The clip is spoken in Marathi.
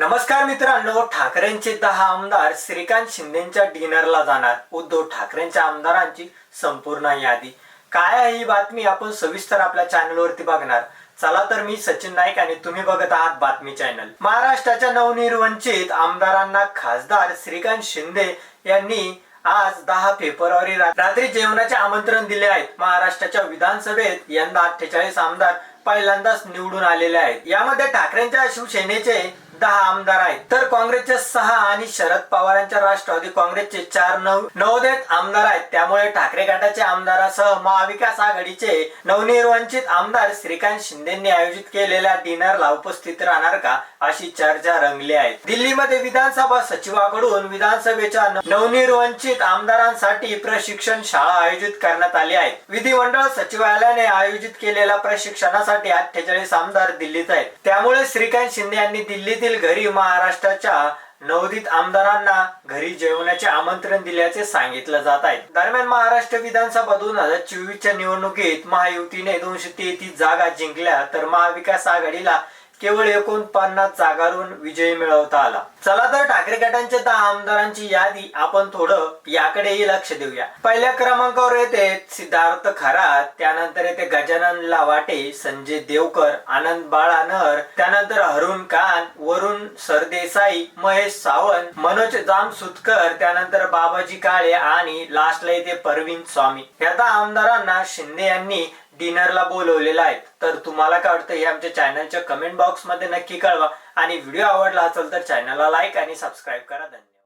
नमस्कार मित्रांनो ठाकरेंचे दहा आमदार श्रीकांत शिंदेच्या डिनरला जाणार. उद्धव ठाकरेंच्या आमदारांची संपूर्ण यादी. काय आहे ही बातमी आपण सविस्तर आपल्या चॅनलवरती बघणार. चला तर मी सचिन नाईक आणि तुम्ही बघत आहात बातमी चॅनल. महाराष्ट्राच्या नवनिर्वंचित आमदारांना खासदार श्रीकांत शिंदे यांनी आज दहा फेब्रुवारी रात्री जेवणाचे आमंत्रण दिले आहेत महाराष्ट्राच्या विधानसभेत यंदा अठ्ठेचाळीस आमदार पहिल्यांदाच निवडून आलेले आहेत. यामध्ये ठाकरेंच्या शिवसेनेचे दहा आमदार आहेत. तर काँग्रेसचे सहा आणि शरद पवारांच्या राष्ट्रवादी काँग्रेसचे चार नऊ नवोदित आमदार आहेत. त्यामुळे ठाकरे गटाच्या आमदारासह महाविकास आघाडीचे नवनिर्वाचित आमदार श्रीकांत शिंदेंनी आयोजित केलेल्या डिनरला उपस्थित राहणार का अशी चर्चा रंगली आहे. दिल्लीमध्ये विधानसभा सचिवाकडून विधानसभेच्या न- नवनिर्वाचित आमदारांसाठी प्रशिक्षण शाळा आयोजित करण्यात आली आहे. विधिमंडळ सचिवालयाने आयोजित केलेल्या प्रशिक्षणासाठी अठ्ठेचाळीस आमदार दिल्लीत आहेत. त्यामुळे श्रीकांत शिंदे यांनी दिल्लीतील घरी महाराष्ट्राच्या नवोदित आमदारांना घरी जेवण्याचे आमंत्रण दिल्याचे सांगितलं जात आहे. दरम्यान महाराष्ट्र विधानसभा दोन हजार चोवीसच्या निवडणुकीत महायुतीने दोनशे तेहतीस जागा जिंकल्या तर महाविकास आघाडीला केवळ एकूण पन्नास जागारून विजय मिळवता आला. चला तर ठाकरे गटांच्या दहा आमदारांची यादी आपण थोडं याकडेही लक्ष देऊया. पहिल्या क्रमांकावर येते सिद्धार्थ खरात त्यानंतर येते गजानन लावाटे संजय देवकर आनंद बाळानर त्यानंतर हरुण खान वरुण सरदेसाई महेश सावंत मनोज जामसुतकर त्यानंतर बाबाजी काळे आणि लास्टला येते परवीन स्वामी. या दहा आमदारांना शिंदे यांनी डिनरला बोलवलेलं आहे. तर तुम्हाला काय वाटतं हे आमच्या चॅनलच्या कमेंट बॉक्समध्ये नक्की कळवा. आणि व्हिडिओ आवडला असेल तर चॅनलला लाईक आणि सबस्क्राईब करा. धन्यवाद.